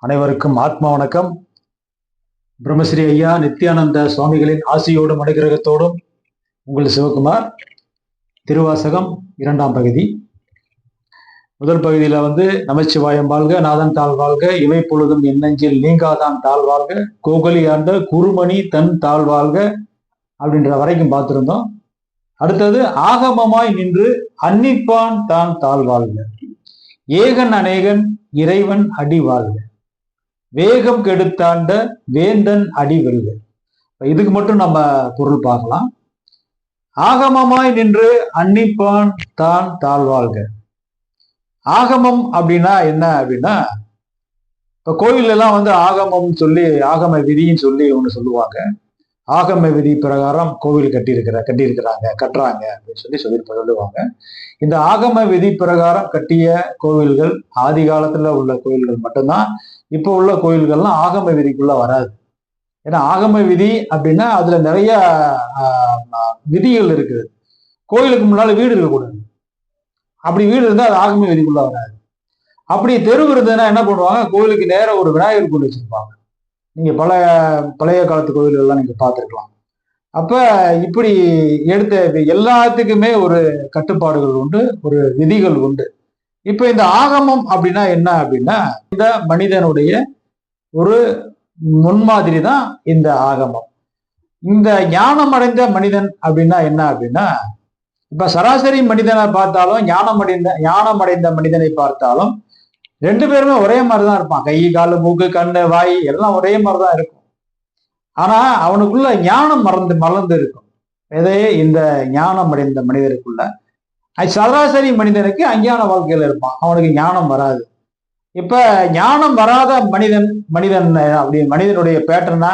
அனைவருக்கும் ஆத்மா வணக்கம். பிரம்மஸ்ரீ ஐயா நித்யானந்த சுவாமிகளின் ஆசியோடும் அனுகிரகத்தோடும் உங்கள் சிவகுமார் திருவாசகம் இரண்டாம் பகுதி. முதல் பகுதியில வந்து நமச்சிவாயம் வாழ்க நாதன் தாழ் வாழ்க இவை பொழுதும் என் நீங்காதான் தாழ் வாழ்க கோகலி ஆண்ட குருமணி தன் தாழ் வாழ்க அப்படின்ற வரைக்கும் பார்த்திருந்தோம். அடுத்தது ஆகமமாய் நின்று அன்னிப்பான் தான் தாழ் வாழ்க. ஏகன் அநேகன் இறைவன் அடி வாழ்க. வேகம் கெடுத்தாண்ட வேந்தன் அடி வெல்க. இதுக்கு மட்டும் நம்ம பொருள் பார்க்கலாம். ஆகமமாய் நின்று அன்னிப்பான் தான் தாழ்வாழ்க ஆகமம் அப்படின்னா என்ன அப்படின்னா இப்ப கோயில் எல்லாம் வந்து ஆகமம் சொல்லி ஆகம விதின்னு சொல்லி ஒன்று சொல்லுவாங்க. ஆகம விதி பிரகாரம் கோவில் கட்டியிருக்கிற கட்டியிருக்கிறாங்க கட்டுறாங்க அப்படின்னு சொல்லி சொல்லி சொல்லுவாங்க. இந்த ஆகம விதி பிரகாரம் கட்டிய கோவில்கள் ஆதி காலத்துல உள்ள கோவில்கள் மட்டும்தான். இப்போ உள்ள கோயில்கள்லாம் ஆகம விதிக்குள்ள வராது. ஏன்னா ஆகம விதி அப்படின்னா அதுல நிறைய விதிகள் இருக்குது. கோயிலுக்கு முன்னால வீடு இருக்கக்கூடாது. அப்படி வீடு இருந்தால் அது ஆகம விதிக்குள்ள வராது. அப்படி தெரு இருந்ததுன்னா என்ன பண்ணுவாங்க? கோயிலுக்கு நேராக ஒரு விநாயகர் கோயில் வச்சிருப்பாங்க. நீங்க பழைய பழைய காலத்து கோயில்கள்லாம் நீங்க பார்த்துருக்கலாம். அப்ப இப்படி எடுத்த எல்லாத்துக்குமே ஒரு கட்டுப்பாடுகள் உண்டு ஒரு விதிகள் உண்டு. இப்ப இந்த ஆகமம் அப்படின்னா என்ன அப்படின்னா இந்த மனிதனுடைய ஒரு முன்மாதிரி தான் இந்த ஆகமம். இந்த ஞானம் அடைந்த மனிதன் அப்படின்னா என்ன அப்படின்னா இப்ப சராசரி மனிதனை பார்த்தாலும் ஞானம் அடைந்த ஞானம் அடைந்த மனிதனை பார்த்தாலும் ரெண்டு பேருமே ஒரே மாதிரி தான் இருப்பான் கை காலு மூக்கு கண்ணு வாய் எல்லாம் ஒரே மாதிரிதான் இருக்கும். ஆனா அவனுக்குள்ள ஞானம் மறந்து மலர்ந்து இருக்கும். எதே இந்த ஞானம் அடைந்த மனிதருக்குள்ள சராசரி மனிதனுக்கு அஞ்ஞான வாழ்க்கையில் இருப்பான். அவனுக்கு ஞானம் வராது. இப்ப ஞானம் வராத மனிதன் மனிதன் அப்படி மனிதனுடைய பேட்டர்னா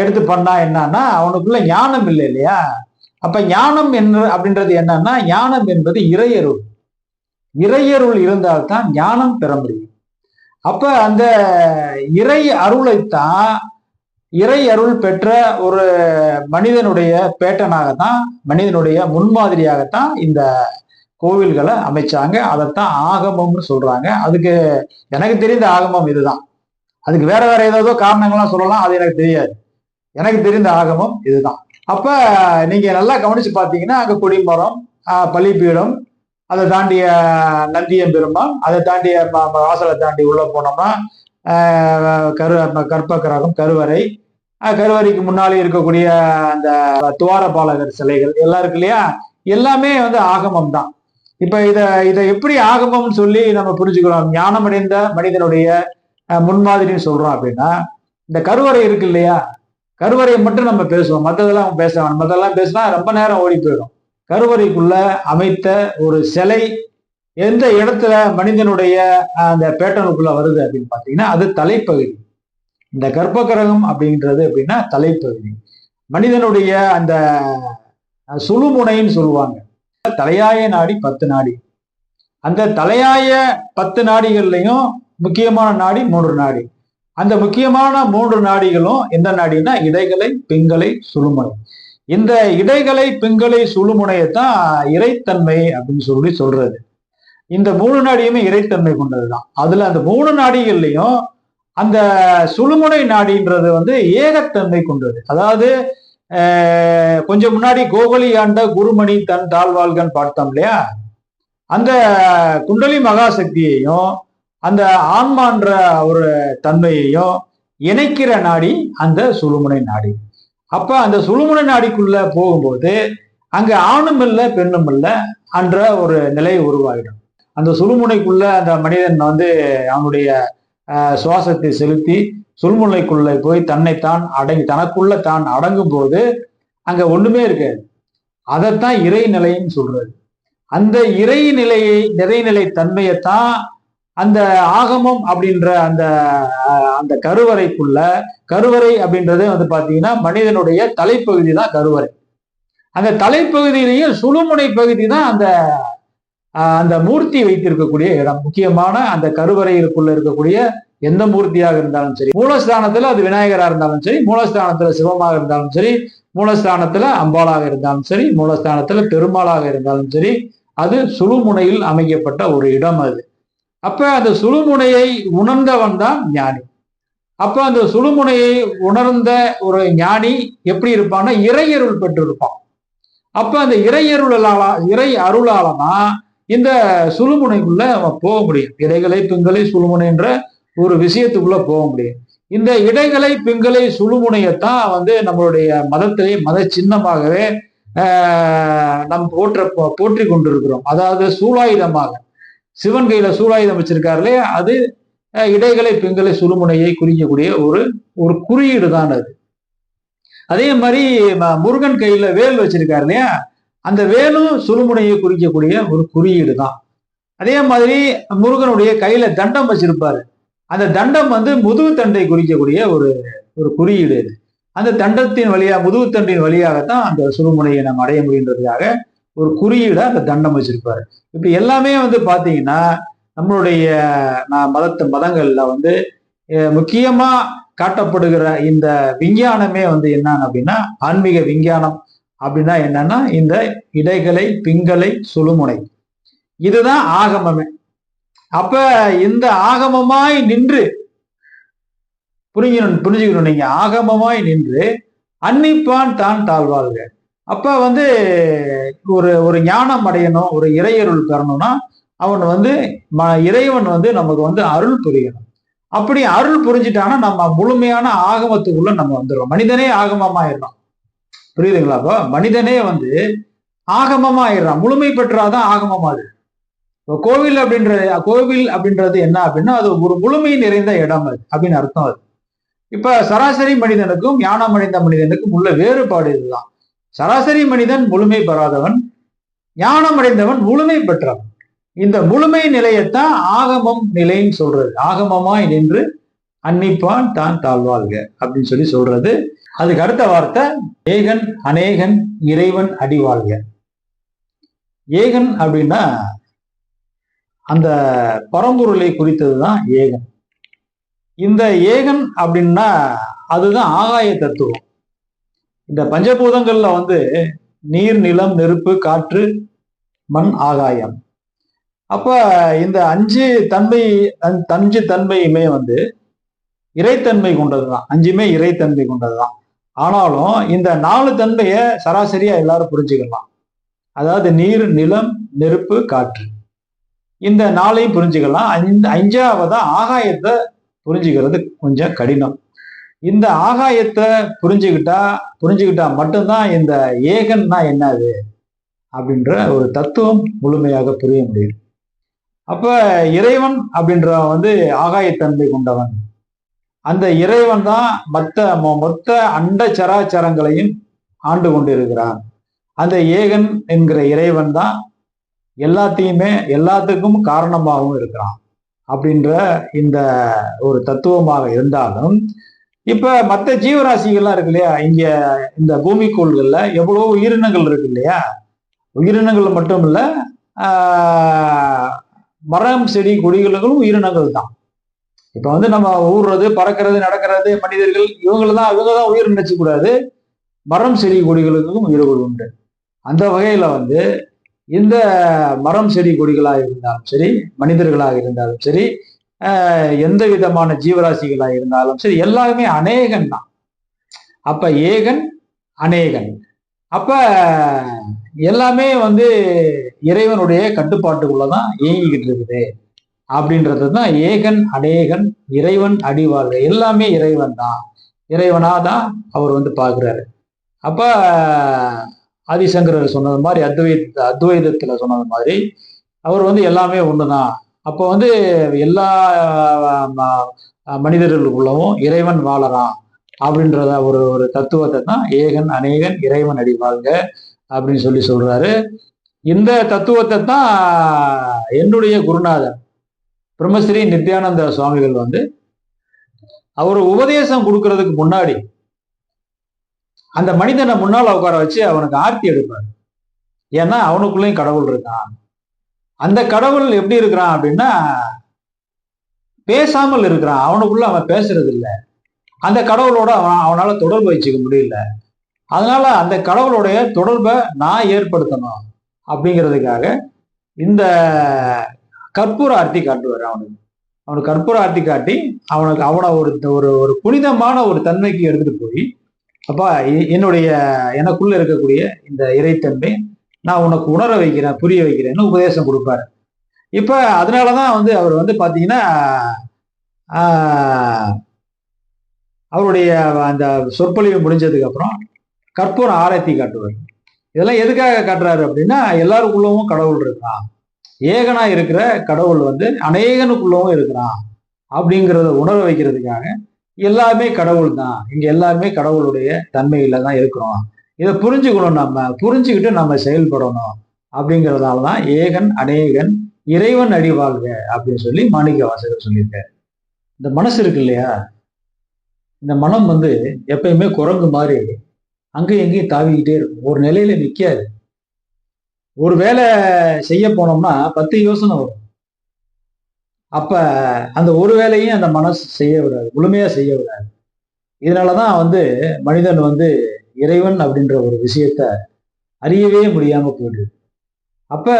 எடுத்து பண்ணா என்னன்னா அவனுக்குள்ள ஞானம் இல்லை இல்லையா? அப்ப ஞானம் என்று அப்படின்றது என்னன்னா ஞானம் என்பது இறையருள். இறையருள் இருந்தால்தான் ஞானம் பெற முடியும். அப்ப அந்த இறை அருளைத்தான் இறை அருள் பெற்ற ஒரு மனிதனுடைய பேட்டனாகத்தான் மனிதனுடைய முன்மாதிரியாகத்தான் இந்த கோவில்களை அமைச்சாங்க. அதைத்தான் ஆகமம்னு சொல்றாங்க. அதுக்கு எனக்கு தெரிந்த ஆகமம் இதுதான். அதுக்கு வேற வேற ஏதாவது காரணங்கள்லாம் சொல்லலாம் அது எனக்கு தெரியாது. எனக்கு தெரிந்த ஆகமம் இதுதான். அப்ப நீங்க நல்லா கவனிச்சு பார்த்தீங்கன்னா அங்க கொடிமரம் பள்ளிப்பீடம் அதை தாண்டிய நந்தியம் பெருமாள் அதை தாண்டிய வாசலை தாண்டி உள்ள போனோம்னா ஆஹ் கரு கற்பக்கிரகம் கருவறை. கருவறைக்கு முன்னாலே இருக்கக்கூடிய அந்த துவாரபாலகர் சிலைகள் எல்லாம் இருக்கு இல்லையா? எல்லாமே வந்து ஆகமம் தான். இப்ப இத இதை எப்படி ஆகமம்னு சொல்லி நம்ம புரிஞ்சுக்கிறோம் ஞானமடைந்த மனிதனுடைய முன்மாதிரின்னு சொல்றோம் அப்படின்னா இந்த கருவறை இருக்கு இல்லையா? கருவறையை மட்டும் நம்ம பேசுவோம். மற்றதெல்லாம் பேச வேணும். மற்றதெல்லாம் பேசினா ரொம்ப நேரம் ஓடி போயிடும். கருவறைக்குள்ள அமைத்த ஒரு சிலை எந்த இடத்துல மனிதனுடைய அந்த பேட்டனுக்குள்ள வருது அப்படின்னு பார்த்தீங்கன்னா அது தலைப்பகுதி. இந்த கர்ப்பகிரகம் அப்படின்றது அப்படின்னா தலைப்பகுதி. மனிதனுடைய அந்த சுழுமுனைன்னு சொல்லுவாங்க. தலையாய நாடி பத்து நாடி. அந்த தலையாய பத்து நாடிகள்லையும் முக்கியமான நாடி மூன்று நாடி. அந்த முக்கியமான மூன்று நாடிகளும் எந்த நாடினா இடைகளை பெண்களை சுழுமுனை. இந்த இடைகளை பெண்களை சுழுமுனையத்தான் இறைத்தன்மை அப்படின்னு சொல்லி சொல்றது. இந்த மூணு நாடியுமே இறைத்தன்மை கொண்டதுதான். அதுல அந்த மூணு நாடிகள்லையும் அந்த சுழுமுனை நாடின்றது வந்து ஏகத்தன்மை கொண்டது. அதாவது கொஞ்சம் முன்னாடி கோகலி ஆண்ட குருமணி தன் தாழ்வாள்கன் பார்த்தோம் இல்லையா? அந்த குண்டலி மகாசக்தியையும் அந்த ஆன்மான்ற ஒரு தன்மையையும் இணைக்கிற நாடி அந்த சுழுமுனை நாடி. அப்ப அந்த சுழுமுனை நாடிக்குள்ள போகும்போது அங்க ஆணும் இல்லை பெண்ணும் இல்லை அன்ற ஒரு நிலை உருவாகிடும் அந்த சுழுமுனைக்குள்ள அந்த மனிதன் வந்து அவனுடைய சுவாசத்தை செலுத்தி சுழுமுனைக்குள்ளே போய் தன்னைத்தான் அடங்கி தனக்குள்ள தான் அடங்கும் போது அங்க ஒண்ணுமே இருக்காது அதைத்தான் இறைநிலைன்னு சொல்றது அந்த இறைநிலையை நிறைநிலை தன்மையைத்தான் அந்த ஆகமம் அப்படின்ற அந்த அந்த கருவறைக்குள்ள கருவறை அப்படின்றதே வந்து பாத்தீங்கன்னா மனிதனுடைய தலைப்பகுதி தான் கருவறை. அந்த தலைப்பகுதியிலேயே சுழுமுனை பகுதி தான் அந்த அந்த மூர்த்தி வைத்திருக்கக்கூடிய இடம். முக்கியமான அந்த கருவறைகளுக்குள்ள இருக்கக்கூடிய எந்த மூர்த்தியாக இருந்தாலும் சரி மூலஸ்தானத்துல அது விநாயகரா இருந்தாலும் சரி மூலஸ்தானத்துல சிவமாக இருந்தாலும் சரி மூலஸ்தானத்துல அம்பாளாக இருந்தாலும் சரி மூலஸ்தானத்துல பெருமாளாக இருந்தாலும் சரி அது சுழுமுனையில் அமைக்கப்பட்ட ஒரு இடம் அது. அப்ப அந்த சுழுமுனையை உணர்ந்தவன் தான் ஞானி. அப்ப அந்த சுழுமுனையை உணர்ந்த ஒரு ஞானி எப்படி இருப்பான்னா இறையருள் பெற்றிருப்பான். அப்ப அந்த இறையருளால இறை அருளாலனா இந்த சுழுமுனைக்குள்ள அவன் போக முடியும். இடைகளை பிங்களை சுழுமுனைன்ற ஒரு விஷயத்துக்குள்ள போக முடியும். இந்த இடைகளை பிங்களை சுழுமுனையத்தான் வந்து நம்மளுடைய மதத்திலே மத சின்னமாகவே நம் போற்ற போற்றி கொண்டிருக்கிறோம். அதாவது சூலாயுதமாக. சிவன் கையில சூலாயுதம் வச்சிருக்காருலே அது இடைகளை பெண்களை சுழுமுனையை குறிக்கக்கூடிய ஒரு ஒரு குறியீடு தான் அது. அதே மாதிரி முருகன் கையில வேல் வச்சிருக்காரு இல்லையா? அந்த வேலும் சுழுமுனையை குறிக்கக்கூடிய ஒரு குறியீடு தான் அதே மாதிரி முருகனுடைய கையில தண்டம் வச்சிருப்பாரு. அந்த தண்டம் வந்து முதுகு தண்டை குறிக்கக்கூடிய ஒரு ஒரு குறியீடு இது. அந்த தண்டத்தின் வழியா முதுகு தண்டின் வழியாகத்தான் அந்த சுழுமுனையை நம்ம அடைய முடியுன்றதுக்காக ஒரு குறியீடா அந்த தண்டம் வச்சிருப்பாரு. இப்ப எல்லாமே வந்து பாத்தீங்கன்னா நம்மளுடைய நான் மதத்து மதங்கள்ல வந்து முக்கியமா காட்டப்படுகிற இந்த விஞ்ஞானமே வந்து என்னன்னு அப்படின்னா ஆன்மீக விஞ்ஞானம். அப்படின்னா என்னன்னா இந்த இடைகளை பிங்களை சுழுமுனை. இதுதான் ஆகமமே. அப்ப இந்த ஆகமமாய் நின்று புரிஞ்சிக்கணும் புரிஞ்சுக்கணும் நீங்க. ஆகமமாய் நின்று அன்னிப்பான் தான் தாழ்வாள்க அப்ப வந்து ஒரு ஒரு ஞானம் அடையணும் ஒரு இறையருள் பெறணும்னா அவன் வந்து ம- இறைவன் வந்து நமக்கு வந்து அருள் புரியணும். அப்படி அருள் புரிஞ்சிட்டானா நம்ம முழுமையான ஆகமத்துக்குள்ள நம்ம வந்துடுறோம் மனிதனே ஆகமமாயிடணும் புரியுதுங்களா? அப்போ மனிதனே வந்து ஆகமமா ஆயிடுறான் முழுமை பெற்றாதான் ஆகமமாது இப்போ கோவில் அப்படின்ற கோவில் அப்படின்றது என்ன அப்படின்னா அது ஒரு முழுமை நிறைந்த இடம் அது அப்படின்னு அர்த்தம் அது. இப்ப சராசரி மனிதனுக்கும் ஞானம் அடைந்த மனிதனுக்கும் உள்ள வேறுபாடு இதுதான். சராசரி மனிதன் முழுமை பெறாதவன் ஞானம் அடைந்தவன் முழுமை பெற்றவன். இந்த முழுமை நிலையத்தான் ஆகமம் நிலைன்னு சொல்றது. ஆகமமாய் நின்று அன்னிப்பான் தான் தாழ்வாள்க அப்படின்னு சொல்லி சொல்றது. அதுக்கு அடுத்த வார்த்தை ஏகன் அநேகன் இறைவன் அடிவாழ்க ஏகன் அப்படின்னா அந்த பரம்பொருளை குறித்ததுதான் ஏகன். இந்த ஏகன் அப்படின்னா அதுதான் ஆகாய தத்துவம். இந்த பஞ்சபூதங்கள்ல வந்து நீர் நிலம் நெருப்பு காற்று மண் ஆகாயம். அப்ப இந்த அஞ்சு தன்மை அஞ்சு தன்மையுமே வந்து இறைத்தன்மை கொண்டதுதான். அஞ்சுமே இறைத்தன்மை கொண்டதுதான். ஆனாலும் இந்த நாலு தன்மையை சராசரியா எல்லாரும் புரிஞ்சுக்கலாம். அதாவது நீர் நிலம் நெருப்பு காற்று. இந்த நாளையும் புரிஞ்சுக்கலாம். இந்த அஞ்சாவதா ஆகாயத்தை புரிஞ்சுக்கிறது கொஞ்சம் கடினம். இந்த ஆகாயத்தை புரிஞ்சுக்கிட்டா புரிஞ்சுக்கிட்டா மட்டும்தான் இந்த ஏகன்னா என்னது? அப்படின்ற ஒரு தத்துவம் முழுமையாக புரிய முடியும் அப்ப இறைவன் அப்படின்றவன் வந்து ஆகாயத்தன்மை கொண்டவன். அந்த இறைவன் தான் மத்த மொ- மொத்த அண்ட சராச்சரங்களையும் ஆண்டு கொண்டிருக்கிறான். அந்த ஏகன் என்கிற இறைவன் தான் எல்லாத்தையுமே எல்லாத்துக்கும் காரணமாகவும் இருக்கிறான் அப்படின்ற இந்த ஒரு தத்துவமாக இருந்தாலும் இப்ப மற்ற ஜீவராசிகள்லாம் இருக்கு இல்லையா? இங்க இந்த பூமிக்கோள்கள்ல எவ்வளவோ உயிரினங்கள் இருக்கு இல்லையா? உயிரினங்கள் மட்டும் இல்ல மரம் செடி கொடிகளுக்கும் உயிரினங்கள் தான். இப்ப வந்து நம்ம ஊறுறது பறக்கிறது நடக்கிறது மனிதர்கள் இவங்கள தான் இவங்க தான் உயிர் நினைச்சு கூடாது மரம் செடி கொடிகளுக்கும் உயிர்கள் உண்டு. அந்த வகையில வந்து இந்த மரம் செடி கொடிகளாக இருந்தாலும் சரி மனிதர்களாக இருந்தாலும் சரி எந்த விதமான ஜீவராசிகளாக இருந்தாலும் சரி எல்லாருமே அநேகன் தான். அப்ப ஏகன் அநேகன். அப்ப எல்லாமே வந்து இறைவனுடைய கட்டுப்பாட்டுக்குள்ளதான் இயங்கிக்கிட்டு இருக்குது. அப்படின்றது தான் ஏகன் அநேகன் இறைவன் அடிவாழ்க எல்லாமே இறைவன் தான். இறைவனாக தான் அவர் வந்து பார்க்குறாரு. அப்போ ஆதிசங்கரர் சொன்னது மாதிரி அத்வைத அத்வைதத்தில் சொன்னது மாதிரி அவர் வந்து எல்லாமே ஒன்று தான் அப்போ வந்து எல்லா ம- மனிதர்களுக்குள்ளவும் இறைவன் வாழறான் அப்படின்றத ஒரு ஒரு தத்துவத்தை தான் ஏகன் அநேகன் இறைவன் அடிவாழ்க அப்படின்னு சொல்லி சொல்றாரு. இந்த தத்துவத்தை தான் என்னுடைய குருநாதர் பிரம்மஸ்ரீ நித்யானந்த சுவாமிகள் வந்து அவர் உபதேசம் கொடுக்கறதுக்கு முன்னாடி அந்த மனிதனை முன்னால் உட்கார வச்சு அவனுக்கு ஆர்த்தி எடுப்பார். ஏன்னா அவனுக்குள்ளேயும் கடவுள் இருக்கான். அந்த கடவுள் எப்படி இருக்கிறான் அப்படின்னா பேசாமல் இருக்கிறான். அவனுக்குள்ள அவன் பேசுறது இல்லை அந்த கடவுளோட அவன் அவனால தொடர்பு வச்சுக்க முடியல. அதனால அந்த கடவுளுடைய தொடர்பை நான் ஏற்படுத்தணும் அப்படிங்கிறதுக்காக இந்த கற்பூர ஆர்த்தி காட்டுவார் அவனுக்கு. அவனுக்கு கற்பூர ஆர்த்தி காட்டி அவனுக்கு அவனை ஒரு ஒரு ஒரு புனிதமான ஒரு தன்மைக்கு எடுத்துட்டு போய் அப்பா எ- என்னுடைய எனக்குள்ள இருக்கக்கூடிய இந்த இறைத்தன்மை நான் உனக்கு உணர வைக்கிறேன் புரிய வைக்கிறேன்னு உபதேசம் கொடுப்பாரு. இப்ப அதனாலதான் வந்து அவர் வந்து பாத்தீங்கன்னா அவருடைய அந்த சொற்பொழிவு முடிஞ்சதுக்கு அப்புறம் கற்பூரம் ஆராய்த்தி காட்டுவார். இதெல்லாம் எதுக்காக காட்டுறாரு அப்படின்னா எல்லாருக்குள்ளவும் கடவுள் இருக்கான் ஏகனா இருக்கிற கடவுள் வந்து அநேகனுக்குள்ளவும் இருக்கிறான் அப்படிங்கிறத உணர வைக்கிறதுக்காக எல்லாமே கடவுள் தான். இங்க எல்லாருமே கடவுளுடைய தன்மையில தான் இருக்கிறோம். இதை புரிஞ்சுக்கணும் நம்ம புரிஞ்சுக்கிட்டு நம்ம செயல்படணும் அப்படிங்கிறதால தான் ஏகன் அநேகன் இறைவன் அடிவாழ்க அப்படின்னு சொல்லி மாணிக்க வாசகர் சொல்லியிருக்காரு. இந்த மனசு இருக்கு இல்லையா? இந்த மனம் வந்து எப்பயுமே குரங்கு மாதிரி அங்கேயும் எங்கேயும் தாவிக்கிட்டே இருக்கும். ஒரு நிலையில நிற்காது ஒரு வேலை செய்ய போனோம்னா பத்து யோசனை வரும். அப்ப அந்த ஒரு வேலையும் அந்த மனசு செய்ய விடாது முழுமையா செய்ய விடாது. இதனாலதான் வந்து மனிதன் வந்து இறைவன் அப்படின்ற ஒரு விஷயத்த அறியவே முடியாம போயிடுது. அப்ப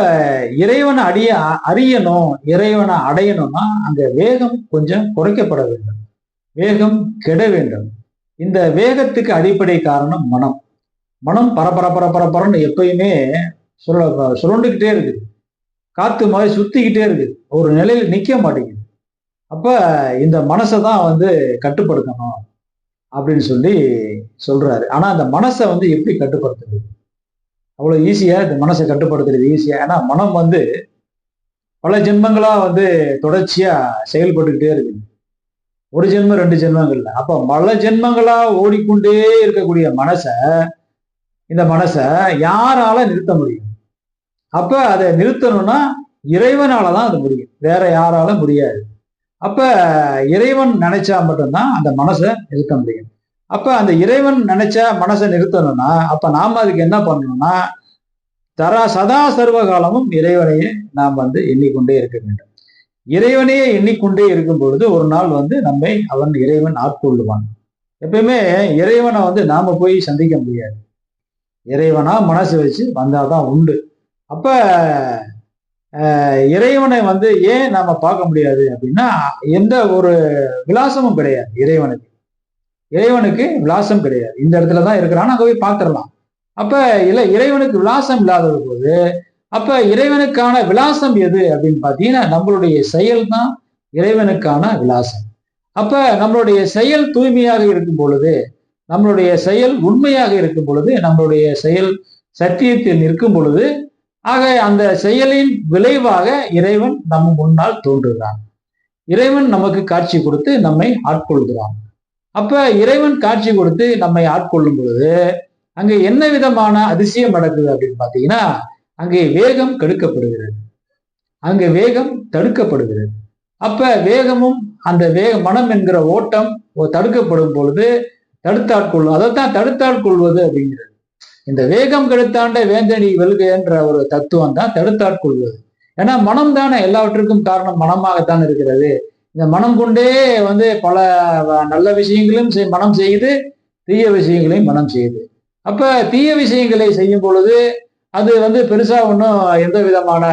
இறைவனை அடிய அறியணும் இறைவனை அடையணும்னா அந்த வேகம் கொஞ்சம் குறைக்கப்பட வேண்டும். வேகம் கெட வேண்டும். இந்த வேகத்துக்கு அடிப்படை காரணம் மனம். மனம் பரபர பரபரன்னு எப்பயுமே சுர சுரண்டுக்கிட்டே இருக்குது. காத்து மாதிரி சுத்திக்கிட்டே இருக்குது. ஒரு நிலையில் நிற்க மாட்டேங்குது. அப்போ இந்த மனசை தான் வந்து கட்டுப்படுத்தணும் அப்படின்னு சொல்லி சொல்கிறாரு ஆனால் அந்த மனசை வந்து எப்படி கட்டுப்படுத்துறது? அவ்வளோ ஈஸியாக இந்த மனசை கட்டுப்படுத்துறது ஈஸியாக ஏன்னா மனம் வந்து பல ஜென்மங்களாக வந்து தொடர்ச்சியாக செயல்பட்டுக்கிட்டே இருக்குது. ஒரு ஜென்மம் ரெண்டு ஜென்மங்கள்ல அப்போ பல ஜென்மங்களாக ஓடிக்கொண்டே இருக்கக்கூடிய மனசை இந்த மனசை யாரால நிறுத்த முடியும்? அப்ப அதை நிறுத்தணும்னா இறைவனால தான் அது முடியும். வேற யாரால முடியாது. அப்ப இறைவன் நினைச்சா மட்டும்தான் அந்த மனசை நிறுத்த முடியும். அப்ப அந்த இறைவன் நினைச்சா மனசை நிறுத்தணும்னா அப்ப நாம அதுக்கு என்ன பண்ணணும்னா தரா சதா சர்வகாலமும் இறைவனையே நாம் வந்து எண்ணிக்கொண்டே இருக்க வேண்டும். இறைவனையே எண்ணிக்கொண்டே இருக்கும் பொழுது ஒரு நாள் வந்து நம்மை அவன் இறைவன் ஆட்கொள்ளுவான். எப்பயுமே இறைவனை வந்து நாம போய் சந்திக்க முடியாது. இறைவனா மனசு வச்சு வந்தாதான் உண்டு. அப்ப இறைவனை வந்து ஏன் நாம பார்க்க முடியாது அப்படின்னா எந்த ஒரு விலாசமும் கிடையாது இறைவனுக்கு. இறைவனுக்கு விலாசம் கிடையாது. இந்த இடத்துல தான் இருக்கிறான் அங்க போய் பார்த்துடலாம். அப்ப இல்ல இறைவனுக்கு விலாசம் இல்லாத போது அப்ப இறைவனுக்கான விலாசம் எது அப்படின்னு பார்த்தீங்கன்னா நம்மளுடைய செயல் தான் இறைவனுக்கான விலாசம். அப்ப நம்மளுடைய செயல் தூய்மையாக இருக்கும் பொழுது நம்மளுடைய செயல் உண்மையாக இருக்கும் பொழுது நம்மளுடைய செயல் சத்தியத்தில் நிற்கும் பொழுது ஆக அந்த செயலின் விளைவாக இறைவன் நம் முன்னால் தோன்றுகிறான். இறைவன் நமக்கு காட்சி கொடுத்து நம்மை ஆட்கொள்கிறான். அப்ப இறைவன் காட்சி கொடுத்து நம்மை ஆட்கொள்ளும் பொழுது அங்க என்ன விதமான அதிசயம் நடக்குது அப்படின்னு பாத்தீங்கன்னா அங்கே வேகம் கெடுக்கப்படுகிறது. அங்கே வேகம் தடுக்கப்படுகிறது. அப்ப வேகமும் அந்த வேக மனம் என்கிற ஓட்டம் தடுக்கப்படும் பொழுது தடுத்தாட்கொள்ளும் அதைத்தான் தடுத்தாட்கொள்வது அப்படிங்கிறது. இந்த வேகம் கெடுத்தாண்ட வேந்தனி வெல்கன்ற ஒரு தத்துவம் தான் தடுத்தாட்கொள்வது ஏன்னா மனம் தானே எல்லாவற்றுக்கும் காரணம் மனமாகத்தான் இருக்கிறது. இந்த மனம் கொண்டே வந்து பல நல்ல விஷயங்களையும் செய்- மனம் செய்யுது தீய விஷயங்களையும் மனம் செய்யுது அப்ப தீய விஷயங்களை செய்யும் பொழுது அது வந்து பெருசா ஒன்றும் எந்த விதமான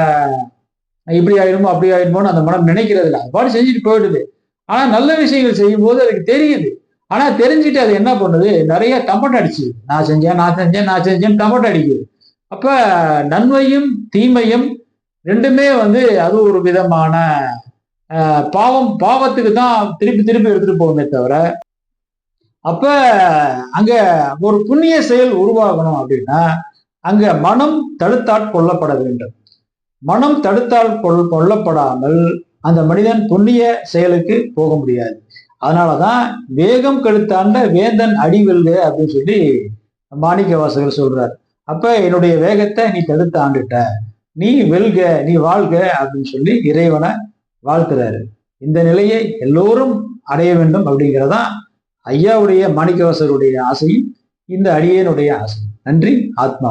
இப்படி ஆயிடுமோ அப்படி ஆயிடுமோன்னு அந்த மனம் நினைக்கிறது இல்லை அது பாட்டு செஞ்சுட்டு போயிடுது. ஆனா நல்ல விஷயங்கள் செய்யும் போது அதுக்கு தெரியுது. ஆனா தெரிஞ்சுட்டு அது என்ன பண்ணுது? நிறைய தம்பட்டை அடிச்சு நான் செஞ்சேன் நான் செஞ்சேன் நான் செஞ்சேன் தம்பட்டை அடிக்குது. அப்ப நன்மையும் தீமையும் ரெண்டுமே வந்து அது ஒரு விதமான பாவம் பாவத்துக்கு தான் திருப்பி திருப்பி எடுத்துட்டு போகுமே தவிர அப்ப அங்க ஒரு புண்ணிய செயல் உருவாகணும் அப்படின்னா அங்க மனம் தடுத்தாற் கொல்லப்பட வேண்டும். மனம் தடுத்தால் கொல்லப்படாமல் அந்த மனிதன் புண்ணிய செயலுக்கு போக முடியாது. அதனாலதான் வேகம் கெடுத்தாண்ட வேந்தன் அடி வெல்க அப்படின்னு சொல்லி மாணிக்க வாசகர் சொல்றார். அப்ப என்னுடைய வேகத்தை நீ தடுத்து ஆண்டுட்ட. நீ வெல்க நீ வாழ்க அப்படின்னு சொல்லி இறைவனை வாழ்த்துறாரு. இந்த நிலையை எல்லோரும் அடைய வேண்டும் அப்படிங்கிறதான் ஐயாவுடைய மாணிக்கவாசருடைய ஆசையும் இந்த அடியனுடைய ஆசை நன்றி ஆத்மா